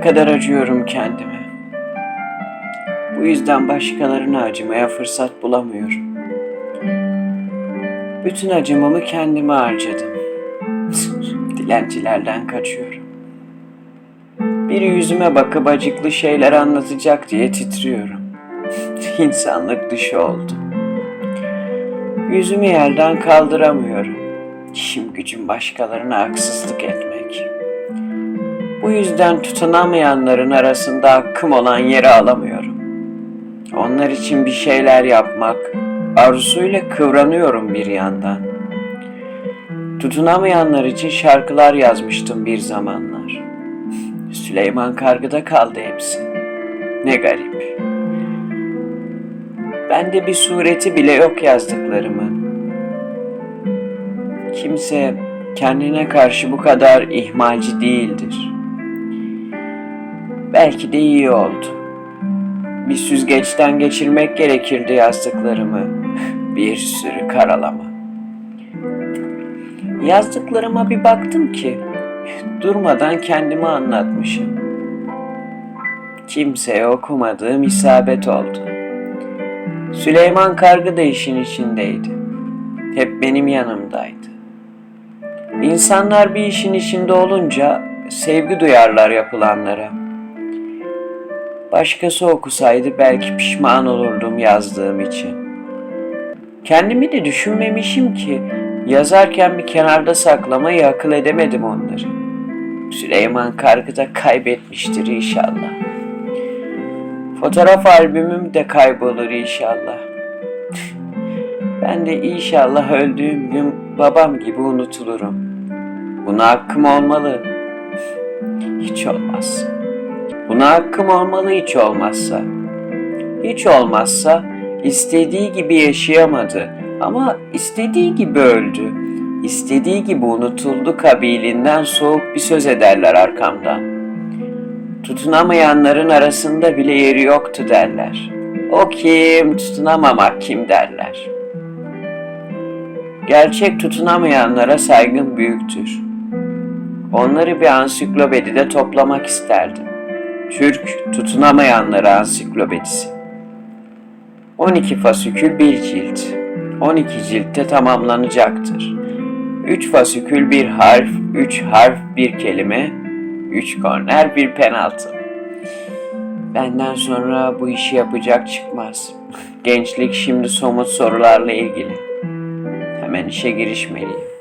kadar acıyorum kendime. Bu yüzden başkalarına acımaya fırsat bulamıyorum. Bütün acımamı kendime harcadım. Dilencilerden kaçıyorum. Biri yüzüme bakıp acıklı şeyler anlatacak diye titriyorum. İnsanlık dışı oldum. Yüzümü yerden kaldıramıyorum. İşim gücüm başkalarına haksızlık etmek. Bu yüzden tutunamayanların arasında hakkım olan yeri alamıyorum. Onlar için bir şeyler yapmak, arzusuyla kıvranıyorum bir yandan. Tutunamayanlar için şarkılar yazmıştım bir zamanlar. Süleyman Kargı'da kaldı hepsi. Ne garip. Bende bir sureti bile yok yazdıklarımın. Kimse kendine karşı bu kadar ihmalci değildir. Belki de iyi oldu. Bir süzgeçten geçirmek gerekirdi yazdıklarımı. Bir sürü karalama. Yazdıklarıma bir baktım ki durmadan kendimi anlatmışım. Kimseye okumadığım isabet oldu. Süleyman Kargı da işin içindeydi. Hep benim yanımdaydı. İnsanlar bir işin içinde olunca sevgi duyarlar yapılanlara. Başkası okusaydı belki pişman olurdum yazdığım için. Kendimi de düşünmemişim ki yazarken bir kenarda saklamayı akıl edemedim onları. Süleyman Kargı da kaybetmiştir inşallah. Fotoğraf albümüm de kaybolur inşallah. Ben de inşallah öldüğüm gün babam gibi unutulurum. Buna hakkım olmalı. Hiç olmaz. Buna hakkım olmalı hiç olmazsa. Hiç olmazsa istediği gibi yaşayamadı ama istediği gibi öldü. İstediği gibi unutuldu kabilinden soğuk bir söz ederler arkamdan. Tutunamayanların arasında bile yeri yoktu derler. O kim, tutunamamak kim derler. Gerçek tutunamayanlara saygım büyüktür. Onları bir ansiklopedide toplamak isterdim. Türk Tutunamayanları Ansiklopedisi 12 fasikül bir cilt. 12 ciltte tamamlanacaktır. 3 fasikül bir harf, 3 harf bir kelime, 3 korner bir penaltı. Benden sonra bu işi yapacak çıkmaz. Gençlik şimdi somut sorularla ilgili. Hemen işe girişmeliyim.